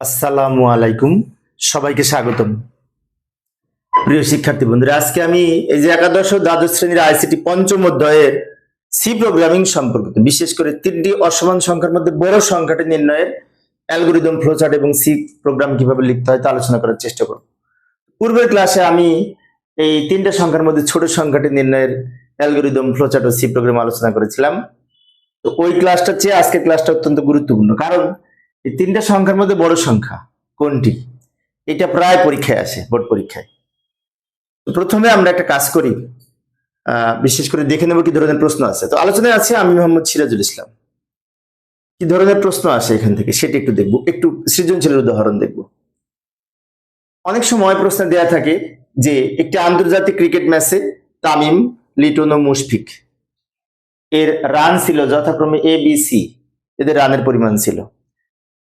আসসালামু আলাইকুম। সবাইকে স্বাগতম। প্রিয় শিক্ষার্থী বন্ধুরা, আজকে আমি এই যে একাদশ ও দ্বাদশ শ্রেণির আইসিটি পঞ্চম অধ্যায়ের সি প্রোগ্রামিং সম্পর্কিত বিশেষ করে তিনটি অসমান সংখ্যার মধ্যে বড় সংখ্যাটি নির্ণয়ের অ্যালগোরিদম, ফ্লোচার্ট এবং সি প্রোগ্রাম কীভাবে লিখতে হয় তা আলোচনা করার চেষ্টা করব। পূর্বের ক্লাসে আমি এই তিনটা সংখ্যার মধ্যে ছোট সংখ্যাটি নির্ণয়ের অ্যালগোরিদম, ফ্লোচার্ট ও সি প্রোগ্রাম আলোচনা করেছিলাম। তো ওই ক্লাসটার চেয়ে আজকের ক্লাসটা অত্যন্ত গুরুত্বপূর্ণ। কারণ এই তিনটা সংখ্যার মধ্যে বড় সংখ্যা কোনটি? এটা প্রায় পরীক্ষায় আসে বোর্ড পরীক্ষায়। প্রথমে আমরা একটা কাজ করি বিশেষ করে দেখে নেব কি ধরনের প্রশ্ন আছে। তো আলোচনায় আছে আমি মোহাম্মদ সিরাজুল ইসলাম। কি ধরনের প্রশ্ন আসে এখান থেকে? সেটা একটু দেখব। একটু সৃজনশীলের উদাহরণ দেখব। অনেক সময় প্রশ্ন দেয়া থাকে যে, একটি আন্তর্জাতিক ক্রিকেট ম্যাচে তামিম, লিটন ও মুশফিক, এর রান ছিল যথাক্রমে এ বি সি এদের রানের পরিমাণ ছিল।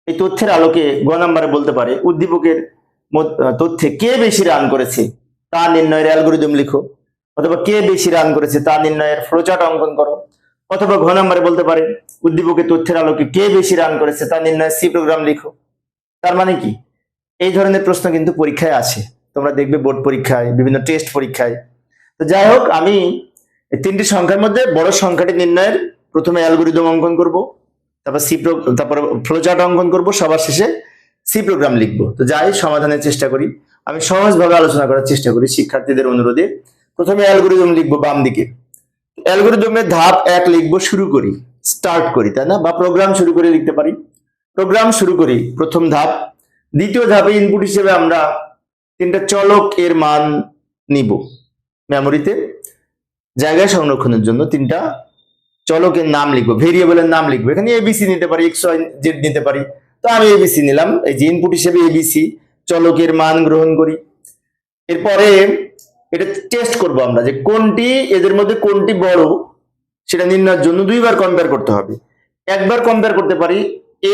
এই তথ্যের আলোকে গ নাম্বারে বলতে পারে, উদ্দীপকের তথ্যে কে বেশি রান করেছে, তা নির্ণয়ের অ্যালগোরিদম লিখো। অথবা কে বেশি রান করেছে, তা নির্ণয়ের ফ্লোচার্ট অঙ্কন করো। অথবা ঘ নাম্বারে বলতে পারে, উদ্দীপকের তথ্যের আলোকে কে বেশি রান করেছে, তা নির্ণয়ের সি প্রোগ্রাম লিখো। তার মানে কি? এই ধরনের প্রশ্ন কিন্তু পরীক্ষায় আসে। তোমরা দেখবে বোর্ড পরীক্ষায়, বিভিন্ন টেস্ট পরীক্ষায়। তো যাই হোক, আমি তিনটি সংখ্যার মধ্যে বড় সংখ্যাটি নির্ণয়ের প্রথমে অ্যালগোরিদম অঙ্কন করব। তারপর সি তারপর ফ্লোচার্ট অঙ্কন করব, সবার শেষে সি প্রোগ্রাম লিখব। তো যাই, সমাধানের চেষ্টা করি। আমি সহজভাবে আলোচনা করার চেষ্টা করি শিক্ষার্থীদের অনুরোধে। প্রথমে অ্যালগোরিদম লিখব বাম দিকে। অ্যালগোরিদমের ধাপ এক লিখব, শুরু করি স্টার্ট করি, তাই না? বা প্রোগ্রাম শুরু করে লিখতে পারি। প্রোগ্রাম শুরু করি, প্রথম ধাপ। দ্বিতীয় ধাপে ইনপুট হিসেবে আমরা তিনটা চলক এর মান নিব মেমোরিতে জায়গায় সংরক্ষণের জন্য তিনটা চলকের নাম লিখব? ভেরিয়েবলের নাম লিখব। এখানে এবিসি নিতে পারি ওয়াই জেড নিতে পারি। তো আমি এবিসি নিলাম। এই যে ইনপুট হিসেবে এবিসি চলকের মান গ্রহণ করি? এরপরে এটা টেস্ট করব আমরা যে কোনটি, এদের মধ্যে কোনটি বড়, সেটা নির্ণয়ের জন্য দুইবার কম্পেয়ার করতে হবে। একবার কম্পেয়ার করতে পারি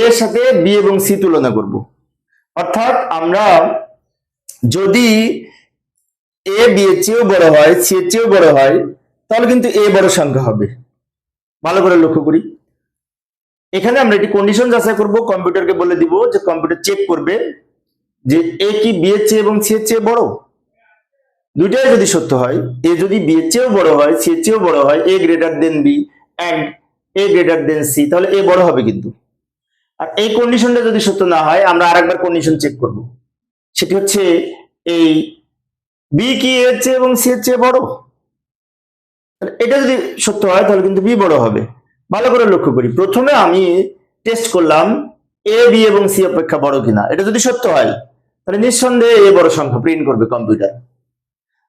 এর সাথে বি এবং সি তুলনা করব। অর্থাৎ আমরা যদি এ বি এর চেয়েও বড় হয় সি এর চেয়েও বড় হয়, তাহলে কিন্তু এ বড় সংখ্যা হবে। ভালো করে লক্ষ্য করি। এখানে আমরা একটি কন্ডিশন যাচাই করব কম্পিউটারকে বলে দিব যে কম্পিউটার চেক করবে যে এ কি বি এর চেয়ে এবং সি এর চেয়ে বড়। দুইটাই যদি সত্য হয় এ যদি বি এর চেয়েও বড় হয় সি এর চেয়েও বড় হয় A greater than B and A greater than C তাহলে এ বড় হবে কিন্তু। আর এই কন্ডিশনটা যদি সত্য না হয়, আমরা আরেকবার কন্ডিশন চেক করব। সেটি হচ্ছে এই বি কি এর চেয়ে এবং সি এর চেয়ে বড়? এটা যদি সত্য হয়, তাহলে কিন্তু বি বড় হবে। ভালো করে লক্ষ্য করি। প্রথমে আমি টেস্ট করলাম এ বি এবং সি অপেক্ষা বড় কিনা। এটা যদি সত্য হয়, তাহলে নিঃসন্দেহে এ বড় সংখ্যা প্রিন্ট করবে কম্পিউটার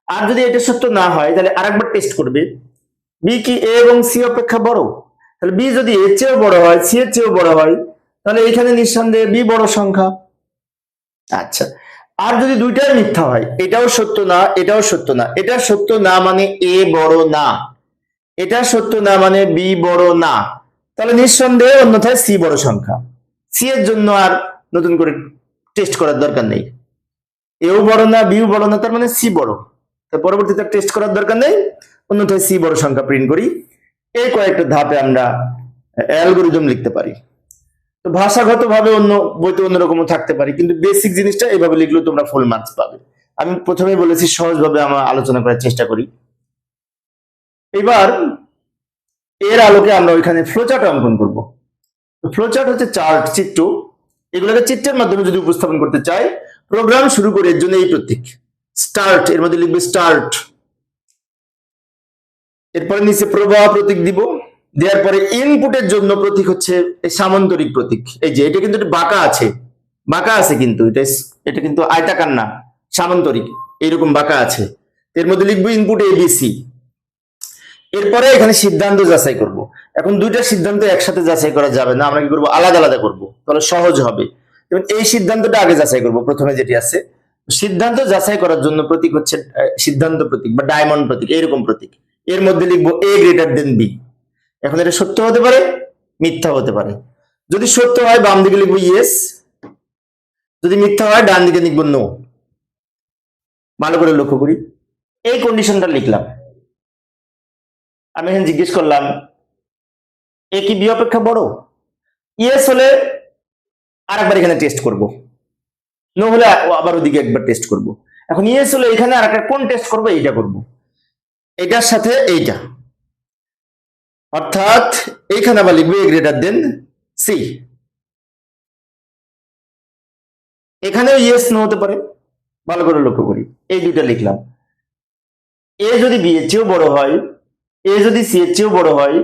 আর যদি এটা সত্য না হয়, তাহলে আরেকবার টেস্ট করবে। বি কি এ এবং সি অপেক্ষা বড়? তাহলে বি যদি এর চেয়েও বড় হয় সি এর চেয়েও বড় হয়, তাহলে এখানে নিঃসন্দেহে বি বড় সংখ্যা। আচ্ছা। আর যদি দুইটাই মিথ্যা হয়, এটাও সত্য না, এটাও সত্য না। এটা সত্য না মানে এ বড় না। এটা সত্য না মানে বি বড় না। তাহলে নিঃসন্দেহে অন্যথায় সি বড় সংখ্যা। সি এর জন্য আর নতুন করে টেস্ট করার দরকার নেই। এও বড় না, বিও বড় না, তার মানে সি বড়। তো পরবর্তীতে টেস্ট করার দরকার নেই। অন্যথায় সি বড় সংখ্যা প্রিন্ট করি। এই কয়েকটা ধাপে আমরা অ্যালগোরিদম লিখতে পারি। তো ভাষাগত ভাবে অন্য বইতে অন্যরকমও থাকতে পারি, কিন্তু বেসিক জিনিসটা এভাবে লিখলেও তোমরা ফুল মার্কস পাবে। আমি প্রথমেই বলেছি সহজভাবে আমরা আলোচনা করার চেষ্টা করি। এবার এর আলোকে আমরা ওইখানে ফ্লোচার্ট অঙ্কন করব। ফ্লোচার্ট হচ্ছে চার্ট চিত্র। এগুলোকে চিত্রের মাধ্যমে যদি উপস্থাপন করতে চাই প্রোগ্রাম শুরু করে এর জন্য এই প্রতীক। স্টার্ট এর মধ্যে লিখবে স্টার্ট এরপরে নিচে প্রবাহ প্রতীক দিব। দেওয়ার পরে ইনপুটের জন্য প্রতীক হচ্ছে এই সামান্তরিক প্রতীক। এই যে, এটা কিন্তু বাঁকা আছে। বাঁকা আছে কিন্তু, এটা এটা কিন্তু আয়তাকার না, সামান্তরিক। এইরকম বাঁকা আছে। এর মধ্যে লিখব ইনপুট এ এবিসি এরপরে এখানে সিদ্ধান্ত যাচাই করব। এখন দুইটা সিদ্ধান্ত একসাথে যাচাই করা যাবে না, আমরা কি করব? আলাদা আলাদা করব। তাহলে সহজ হবে। এবং এই সিদ্ধান্তটা আগে যাচাই করব, প্রথমে যেটি আছে। সিদ্ধান্ত যাচাই করার জন্য প্রতীক হচ্ছে সিদ্ধান্ত প্রতীক বা ডায়মন্ড প্রতীক, এইরকম প্রতীক। এর মধ্যে লিখব এ গ্রেটার দেন বি এখন এটা সত্য হতে পারে, মিথ্যা হতে পারে। যদি সত্য হয়, বাম দিকে লিখব ইয়েস যদি মিথ্যা হয়, ডান দিকে লিখব নো ভালো করে লক্ষ্য করি। এই কন্ডিশনটা লিখলাম। আমি এখানে জিজ্ঞেস করলাম, এ কি বি অপেক্ষা বড়? ইয়েস হলে আরেকবার এখানে টেস্ট করব। নো হলে আবার ওদিকে একবার টেস্ট করব। এখন ইয়েস হলে এখানে আর একটা কোন টেস্ট করব? এইটা করব। এটার সাথে এইটা। অর্থাৎ এইখানে আবার লিখবে এ গ্রেটার দেন সি এখানেও ইয়েস নো হতে পারে। ভালো করে লক্ষ্য করি। এই দুইটা লিখলাম। এ যদি বি এর চেয়েও বড় হয় এ যদি সি এর চেয়েও বড় হয়,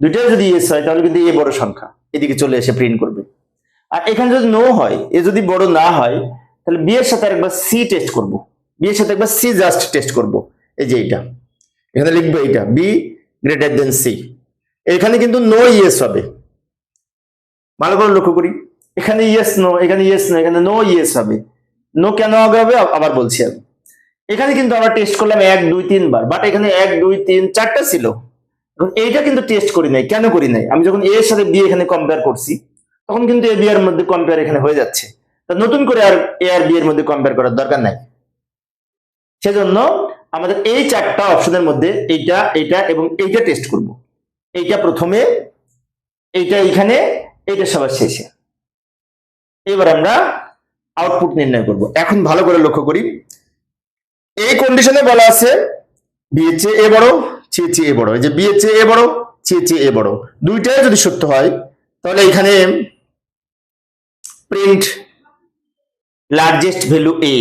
দুইটাই যদি ইয়েস হয়, তাহলে কিন্তু এ বড় সংখ্যা। এদিকে চলে এসে প্রিন্ট করবে। আর এখানে যদি নো হয় এ যদি বড় না হয়, তাহলে বি এর সাথে একবার সি টেস্ট করব। বি এর সাথে একবার সি জাস্ট টেস্ট করব। এই যে এইটা। এখানে লিখব এইটা। বি গ্রেটার দেন সি এখানে কিন্তু নো ইয়েস হবে। ভালো করে লক্ষ্য করি। এখানে ইয়েস নো এখানে ইয়েস নো এখানে নো ইয়েস হবে। নো কেন আগে হবে? আবার বলছি আমি। এখানে কিন্তু আমরা টেস্ট করলাম এক, দুই তিনবার বাট এখানে এক, দুই, তিন, চারটা ছিল। এখন এইটা কিন্তু টেস্ট করি নাই। কেন করি নাই? আমি যখন এর সাথে বি এখানে কম্পেয়ার করছি, তখন কিন্তু এ বি এর মধ্যে কম্পেয়ার এখানে হয়ে যাচ্ছে। তা নতুন করে আর এ আর বি এর মধ্যে কম্পেয়ার করার দরকার নাই। সেজন্য আমাদের এই চারটা অপশনের মধ্যে এইটা এইটা এবং এইটা টেস্ট করব। এইটা প্রথমে, এইটা এইখানে, এইটা সবার শেষে। এবার আমরা আউটপুট নির্ণয় করব। এখন ভালো করে লক্ষ্য করি। এই কন্ডিশনে বলা আছে বি এর চেয়ে এ বড় চেয়ে এ বড়। এই যে বি এর চেয়ে এ বড় চেয়ে এ বড়। দুইটাই যদি সত্য হয়, তাহলে এখানে প্রিন্ট লার্জেস্ট ভ্যালু এ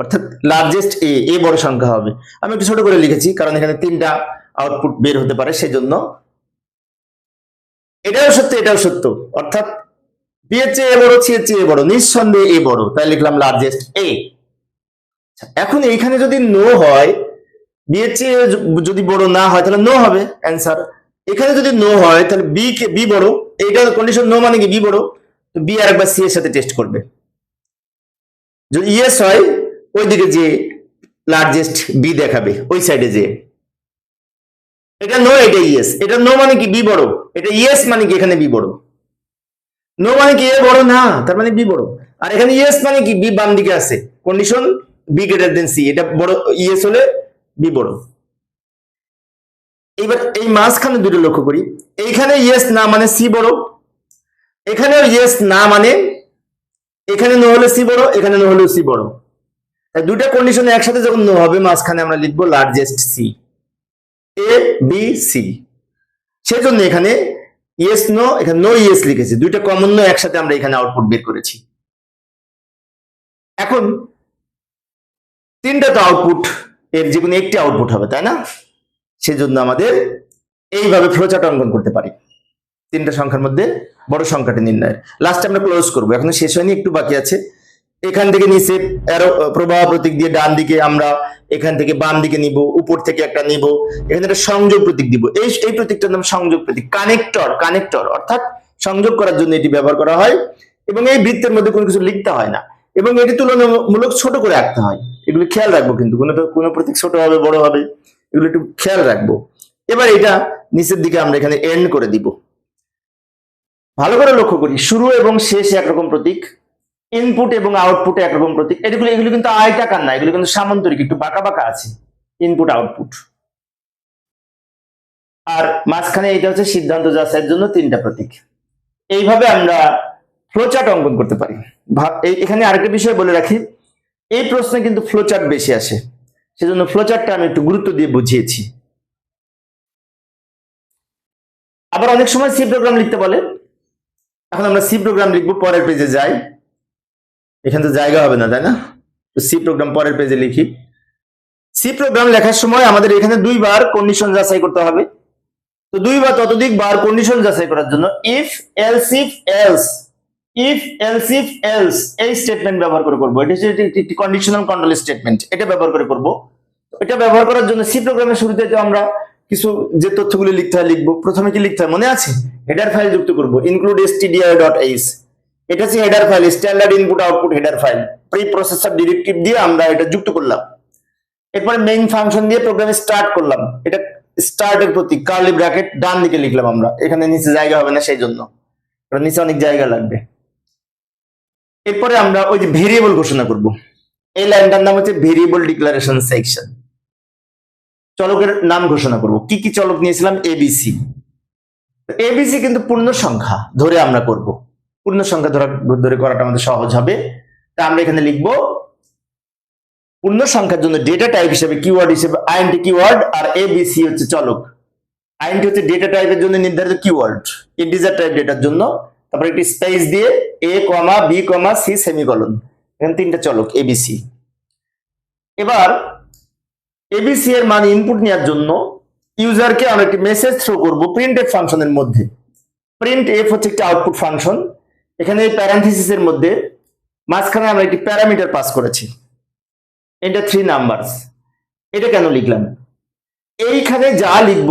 অর্থাৎ লার্জেস্ট এ এ বড় সংখ্যা হবে। আমি একটু ছোট করে লিখেছি, কারণ এখানে তিনটা আউটপুট বের হতে পারে, সেজন্য এটাও সত্য এটাও সত্য। অর্থাৎ বি এর চেয়ে বড় চেয়ে চেয়ে এ বড়, নিঃসন্দেহে এ বড়। তাই লিখলাম লার্জেস্ট এ এখন এইখানে যদি নো হয় বি এর চেয়ে যদি বড় না হয়, তাহলে নো হবে অ্যান্সার এখানে যদি নো হয়, তাহলে বি কে বি বড়। এইটা কন্ডিশন নো মানে কি? বি বড়। তো বি আর একবার সি এর সাথে টেস্ট করবে। যদি ইয়েস হয়, ওইদিকে যে লার্জেস্ট বি দেখাবে, ওই সাইডে যে এটা নো এটা ইয়েস এটা নো মানে কি? বি বড়। এটা ইয়েস মানে কি? এখানে বি বড়। নো মানে কি? এ বড় না, তার মানে বি বড়। আর এখানে ইয়েস মানে কি? বি বাম দিকে আছে। Condition B greater than C এটা বড় ইয়েস হলে বি বড়। এবার এই মাঝখানে দুটো লক্ষ্য করি। এইখানে ইয়েস না মানে সি বড়। এখানেও ইয়েস না মানে এখানে নো হলে সি বড়, এখানে নো হলেও সি বড়। দুটা কন্ডিশন একসাথে যখন নো হবে, মাঝখানে আমরা লিখব largest C A B C সেজন্য এখানে ইয়েস নো এখানে নো ইয়েস লিখেছি। দুইটা কমন নো একসাথে আমরা এখানে আউটপুট বের করেছি। এখন তিনটা তো আউটপুট এর যে একটি আউটপুট হবে, তাই না? সেজন্য আমাদের এইভাবে ফ্লোচার্ট অঙ্কন করতে পারি। তিনটা সংখ্যার মধ্যে বড় সংখ্যাটি নির্ণয়ের। লাস্টে আমরা ক্লোজ করব। এখনও শেষ হয়নি, একটু বাকি আছে। এখান থেকে নিচে প্রবাহ প্রতীক দিয়ে ডান দিকে আমরা এখান থেকে বাম দিকে নিব, উপর থেকে একটা নিব, এখানে একটা সংযোগ প্রতীক দিব। এই এই প্রতীকটার নাম সংযোগ প্রতীক, কানেক্টর কানেক্টর, অর্থাৎ সংযোগ করার জন্য এটি ব্যবহার করা হয় এবং এই বৃত্তের মধ্যে কোনো কিছু লিখতে হয় না এবং এটি তুলনামূলক ছোট করে আঁকতে হয়। এগুলো খেয়াল রাখব কিন্তু, কোনো কোনো প্রতীক ছোট হবে, বড় হবে, এগুলো একটু খেয়াল রাখব। এবার এটা নিচের দিকে আমরা এখানে এন্ড করে দিব। ভালো করে লক্ষ্য করি, শুরু এবং শেষ একরকম প্রতীক। ইনপুট এবং আউটপুটে একরকম প্রতীক। এগুলো এগুলো কিন্তু আয়তাকার না, এগুলো কিন্তু সামান্তরিক, একটু বাঁকা বাঁকা আছে ইনপুট আউটপুট আর মাঝখানে এটা হচ্ছে সিদ্ধান্ত যাচাইয়ের জন্য তিনটা প্রতীক। এইভাবে আমরা ফ্লোচার্ট অঙ্কন করতে পারি। এখানে আরেকটা বিষয় বলে রাখি, এই প্রশ্নে কিন্তু ফ্লোচার্ট বেশি আসে। সেজন্য ফ্লোচার্টটা আমি একটু গুরুত্ব দিয়ে বুঝিয়েছি। আবার অনেক সময় সি প্রোগ্রাম লিখতে বলে। এখন আমরা সি প্রোগ্রাম লিখব, পরের পেজে যাই। এখানে তো জায়গা হবে না, তাই না? তো সি প্রোগ্রাম পরের পেজে লিখি। সি প্রোগ্রাম লেখার সময় আমাদের এখানে দুইবার কন্ডিশন যাচাই করতে হবে। তো দুইবার ততোধিক বার কন্ডিশন যাচাই করার জন্য if else if else if else if else এই স্টেটমেন্ট ব্যবহার করে করব। এটা হচ্ছে কন্ডিশনাল কন্ট্রোল স্টেটমেন্ট এটা ব্যবহার করে করব। এটা ব্যবহার করার জন্য সি প্রোগ্রামের শুরুতে যে আমরা কিছু যে তথ্যগুলি লিখতে হয় লিখব। প্রথমে কি লিখতে হয়? মনে আছে? হেডার ফাইল যুক্ত করব। Include S stdio dot H এটা হচ্ছে header file standard input output header file preprocessor directive দিয়ে আমরা এটা যুক্ত করলাম। এরপরে মেইন ফাংশন দিয়ে প্রোগ্রামে স্টার্ট করলাম। এটা স্টার্টের প্রতি কার্লি ব্র্যাকেট ডান দিকে লিখলাম আমরা। এখানে নিচে জায়গা হবে না সেই জন্য নিচে অনেক জায়গা লাগবে। এরপরে আমরা ওই যে ভেরিয়েবল ঘোষণা করব। এই লাইনটার নাম হচ্ছে ভেরিয়েবল ডিক্লারেশন সেকশন চলকের নাম ঘোষণা করব। কি কি চলক নিয়েছিলাম? এবিসি এবিসি কিন্তু পূর্ণ সংখ্যা ধরে আমরা করব। পূর্ণ সংখ্যা ধরা ধরে করাটা আমাদের সহজ হবে। তা আমরা এখানে লিখব পূর্ণ সংখ্যার জন্য ডেটা টাইপ হিসেবে কিওয়ার্ড হিসেবে আইএনটি কিওয়ার্ড আর এ বি হচ্ছে চলক। আইএনটি হচ্ছে ডেটা টাইপের জন্য নির্ধারিত কিওয়ার্ড ইন্টিজার টাইপ ডেটার জন্য। তারপর একটি স্পেস দিয়ে A comma B comma C semicolon এখানে তিনটা চলক এবিসি এবার এবিসি এর মান ইনপুট নেওয়ার জন্য ইউজারকে আমরা একটি মেসেজ থ্রো করব প্রিন্ট এফ ফাংশনের মধ্যে। প্রিন্ট এফ হচ্ছে একটি আউটপুট ফাংশন এখানে এই প্যারান্থিসিস এর মধ্যে মাঝখানে আমরা একটি প্যারামিটার পাস করেছি। এটা থ্রি নাম্বারস এটা কেন লিখলাম? এইখানে যা লিখব,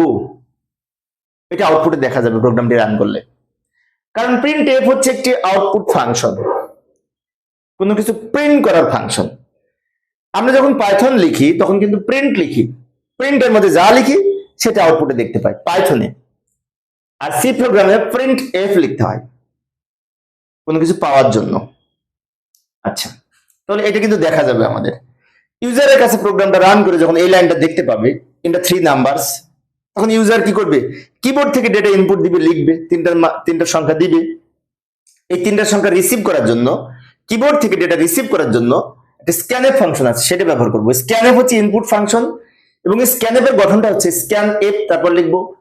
এটা আউটপুটে দেখা যাবে প্রোগ্রামটি রান করলে। কারণ প্রিন্ট এফ হচ্ছে একটি আউটপুট ফাংশন কোনো কিছু প্রিন্ট করার ফাংশন আমরা যখন পাইথন লিখি, তখন কিন্তু প্রিন্ট লিখি। প্রিন্টের মধ্যে যা লিখি, সেটা আউটপুটে দেখতে পাই পাইথনে আর সি প্রোগ্রামে প্রিন্ট এফ লিখতে হয়। কোনো কিছু পাওয়ার জন্য। আচ্ছা তাহলে এটা কিন্তু দেখা যাবে আমাদের। ইউজারের কাছে প্রোগ্রামটা রান করে যখন এই লাইনটা দেখতে পাবে এটা থ্রি নাম্বারস তখন ইউজার কি করবে? কিবোর্ড থেকে ডেটা ইনপুট দিবে, লিখবে, তিনটার মা- তিনটার সংখ্যা দিবে। এই তিনটার সংখ্যা রিসিভ করার জন্য কিবোর্ড থেকে ডেটা রিসিভ করার জন্য একটা স্ক্যানএফ ফাংশন আছে, সেটা ব্যবহার করব। স্ক্যানএফ হচ্ছে ইনপুট ফাংশন এবং এই স্ক্যানএফ এর গঠনটা হচ্ছে স্ক্যান এফ তারপর লিখব,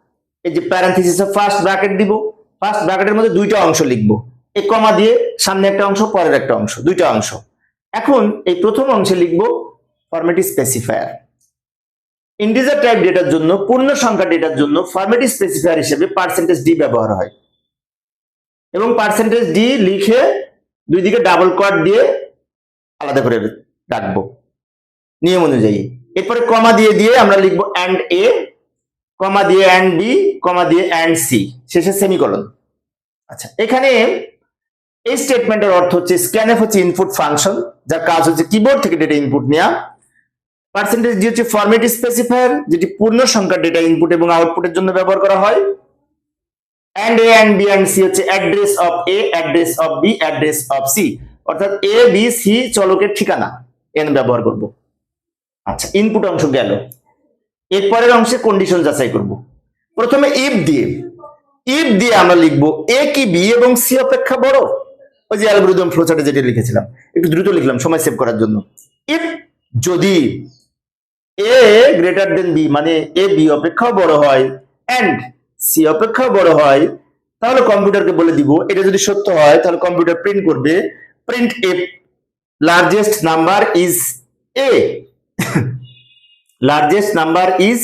এই যে প্যারান্থিসিস ফার্স্ট ব্র্যাকেট দিব ফার্স্ট ব্র্যাকেটের মধ্যে দুইটা অংশ লিখব। এই কমা দিয়ে সামনে একটা অংশ, পরের একটা অংশ, দুইটা অংশ। এখন এই প্রথম অংশে লিখব ফরম্যাট স্পেসিফায়ার ইন্টিজার টাইপ ডেটার জন্য, পূর্ণ সংখ্যা ডেটার জন্য ফরম্যাট স্পেসিফায়ার হিসেবে পার্সেন্টেজ ডি ব্যবহার হয়। এবং পার্সেন্টেজ ডি লিখে দুই দিকে ডাবল কোয়াড দিয়ে আলাদা করে রাখব। নিয়ম অনুযায়ী। এরপরে কমা দিয়ে দিয়ে আমরা লিখব অ্যান্ড এ কমা দিয়ে অ্যান্ড বি কমা দিয়ে অ্যান্ড সি শেষে সেমিকলন আচ্ছা এখানে এই স্টেটমেন্টের অর্থ হচ্ছে স্ক্যানএফ হচ্ছে ইনপুট ফাংশন যার কাজ হচ্ছে কিবোর্ড থেকে ডেটা ইনপুট নেওয়া পার্সেন্টেজ ডি হচ্ছে ফরম্যাট স্পেসিফায়ার যেটি পূর্ণ সংখ্যার ডেটা ইনপুট এবং আউটপুটের জন্য ব্যবহার করা হয়। And A and B and C হচ্ছে address of A address of B address of C অর্থাৎ এ বি সি চলকের ঠিকানা এন ব্যবহার করব। আচ্ছা ইনপুট অংশ গেল। এরপরের অংশে কন্ডিশন যাচাই করব। প্রথমে ইফ দিয়ে ইফ দিয়ে আমরা লিখব এ কি বি এবং সি অপেক্ষা বড়? ওই যে অ্যালগরিদম ফ্লোচার্টে যেটা লিখেছিলাম, একটু দ্রুত লিখলাম, সময় সেভ করার জন্য। ইফ যদি এ গ্রেটার দেন বি মানে এ বি অপেক্ষাও বড় হয় অ্যান্ড সি অপেক্ষাও বড় হয়, তাহলে কম্পিউটারকে বলে দিব, এটা যদি সত্য হয়, তাহলে কম্পিউটার প্রিন্ট করবে। Print a largest number is a largest number is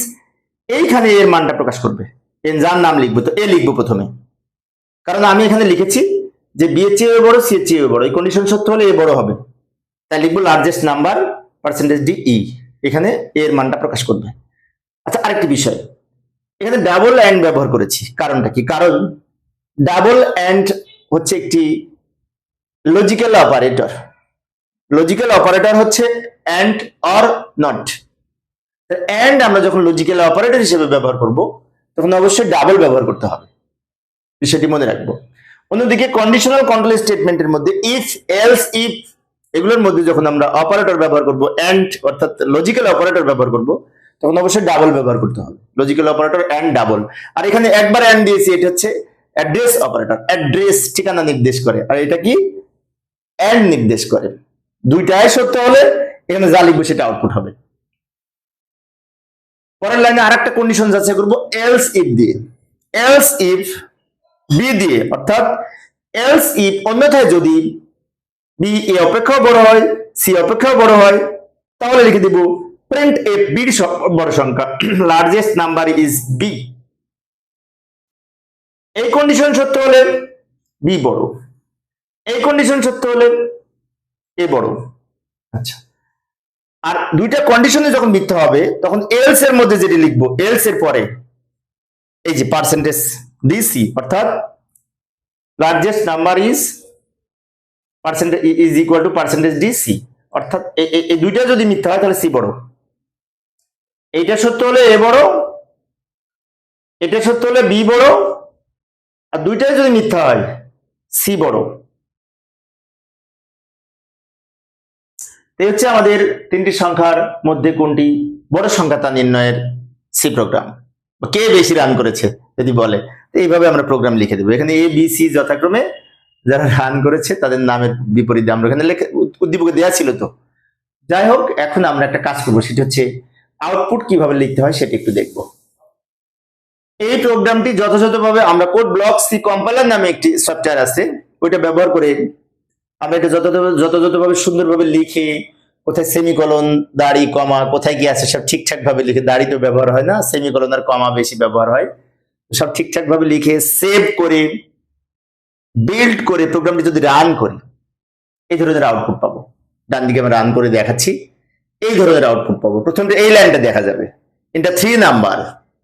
এইখানে এর মানটা প্রকাশ করবে। এর যার নাম লিখব, তো এ লিখব প্রথমে। কারণ আমি এখানে লিখেছি যে বি এর চেয়ে বড় সি এর চেয়ে বড়। এই কন্ডিশন সত্য হলে এ বড় হবে। তাই লিখব লার্জেস্ট নাম্বার পার্সেন্টেজ ডি ই এখানে এর মানটা প্রকাশ করবে। আচ্ছা আরেকটি বিষয়। এখানে ডাবল অ্যান্ড ব্যবহার করেছি। কারণটা কি? কারণ ডাবল অ্যান্ড হচ্ছে একটি লজিক্যাল অপারেটর লজিক্যাল অপারেটর হচ্ছে অ্যান্ড অর নট অ্যান্ড আমরা যখন লজিক্যাল অপারেটর হিসেবে ব্যবহার করব, তখন অবশ্যই ডাবল ব্যবহার করতে হবে। বিষয়টি মনে রাখব। অন্যদিকে কন্ডিশনাল কন্ট্রোল স্টেটমেন্টের মধ্যে ইফ এলস ইফ এগুলোর মধ্যে যখন আমরা অপারেটর ব্যবহার করব অ্যান্ড অর্থাৎ লজিক্যাল অপারেটর ব্যবহার করব, তখন অবশ্যই ডাবল ব্যবহার করতে হবে। লজিক্যাল অপারেটর অ্যান্ড ডাবল আর এখানে একবার অ্যান্ড দিয়েছি, এটা হচ্ছে অ্যাড্রেস অপারেটর অ্যাড্রেস ঠিকানা নির্দেশ করে। আর এটা কি? অ্যান্ড নির্দেশ করে। দুইটাই সত্য হলে এখানে যা লিখব সেটা আউটপুট হবে। পরের লাইনে আর একটা কন্ডিশন যাচাই করব এলস ইফ দিয়ে। এলস ইফ বি দিয়ে, অর্থাৎ এলস ইফ অন্যথায় যদি বি এ অপেক্ষাও বড় হয় সি অপেক্ষাও বড় হয়, তাহলে লিখে দিব প্রিন্ট এফ বির বড় সংখ্যা। লার্জেস্ট নাম্বার ইজ বি এই কন্ডিশন সত্য হলে বি বড়। এই কন্ডিশন সত্য হলে এ বড়। আচ্ছা। আর দুইটা কন্ডিশনে যখন মিথ্যা হবে, তখন এলস এর মধ্যে যেটি লিখব এলস এর পরে, এই যে পার্সেন্টেজ ডিসি অর্থাৎ largest number is percentage is equal to percentage D C অর্থাৎ এই দুইটা যদি মিথ্যা হয়, তাহলে সি বড়। এইটা সত্য হলে এ বড়, এটা সত্য হলে বি বড়, আর দুইটাই যদি মিথ্যা হয় সি বড়। এই হচ্ছে আমাদের তিনটি সংখ্যার মধ্যে কোনটি বড় সংখ্যা তা নির্ণয়ের সি প্রোগ্রাম কে বেশি রান করেছে, যদি বলে। এইভাবে আমরা প্রোগ্রাম লিখে দেবো। এখানে এ বি সি যথাক্রমে যারা রান করেছে, তাদের নামের বিপরীতে আমরা ওখানে লেখা, উদ্দীপকে দেওয়া ছিল তো। যাই হোক, এখন আমরা একটা কাজ করব, সেটা হচ্ছে আউটপুট কীভাবে লিখতে হয় সেটা একটু দেখব। এই প্রোগ্রামটি যথাযথভাবে আমরা কোড ব্লক সি কম্পাইলার নামে একটি সফটওয়্যার আছে, ওইটা ব্যবহার করে আমরা এটা যথাযথ, যথাযথভাবে সুন্দরভাবে লিখে কোথায় সেমিকলন দাড়ি, কমা, কোথায় কি আছে সব ঠিকঠাক ভাবে লিখে দাড়ি তো ব্যবহার হয় না সেমিকলন আর কমা বেশি ব্যবহার হয়। সব ঠিকঠাক ভাবে লিখে সেভ করে বিল্ড করে প্রোগ্রামটি যদি রান করি, এই ধরনের আউটপুট পাবো। ডান দিকে আমরা রান করে দেখাচ্ছি, এই ধরনের আউটপুট পাবো। প্রথমটা এই লাইনটা দেখা যাবে। এটা থ্রি নাম্বার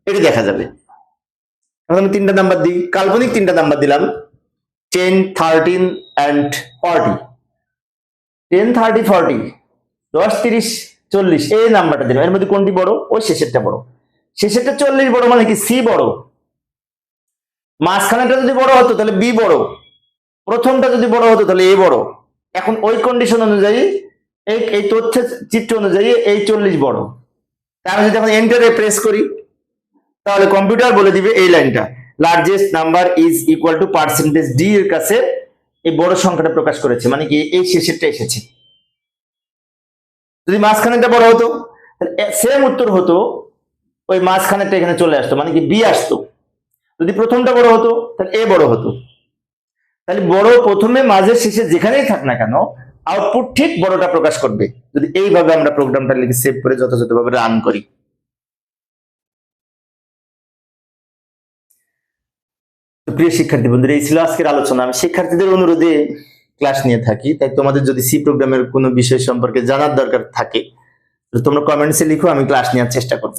এটা দেখা যাবে। এখন আমি তিনটা নাম্বার দিই, কাল্পনিক তিনটা নাম্বার দিলাম ten thirteen and forty ten thirty forty দশ, তিরিশ, চল্লিশ, এই নাম্বারটা দিলাম। এর মধ্যে কোনটি বড়? ওই শেষেরটা বড়। শেষেরটা চল্লিশ বড় মানে কি? সি বড়। মাঝখানেটা যদি বড় হতো, তাহলে বি বড়। প্রথমটা যদি বড় হতো, তাহলে এ বড়। এখন ওই কন্ডিশন অনুযায়ী, এই এই তথ্যের চিত্র অনুযায়ী এই চল্লিশ বড়। তা আমি যদি এখন এন্টারে প্রেস করি, তাহলে কম্পিউটার বলে দিবে এই লাইনটা। Largest number is equal to percentage D এর কাছে এই বড় সংখ্যাটা প্রকাশ করেছে। মানে কি, এই শেষেরটা এসেছে। যদি মাঝখানেটা বড় হতো সেম উত্তর হতো, ওই মাঝখানেরটা এখানে চলে আসতো। মানে কি বি আসতো। যদি প্রথমটা বড় হতো, তাহলে এ বড় হতো। তাহলে বড় প্রথমে মাঝের শেষে যেখানেই থাক না কেন আউটপুট ঠিক বড়টা প্রকাশ করবে। যদি এইভাবে আমরা প্রোগ্রামটা লিখে সেভ করে যথাযথভাবে রান করি। প্রিয় শিক্ষার্থী বন্ধুরা, এই ছিল আজকের আলোচনা। আমি শিক্ষার্থীদের অনুরোধে ক্লাস নিয়ে থাকি, তাই তোমাদের যদি সি প্রোগ্রামের কোনো বিষয় সম্পর্কে জানার দরকার থাকে তোমরা কমেন্টসে লিখো, আমি ক্লাস নেওয়ার চেষ্টা করব।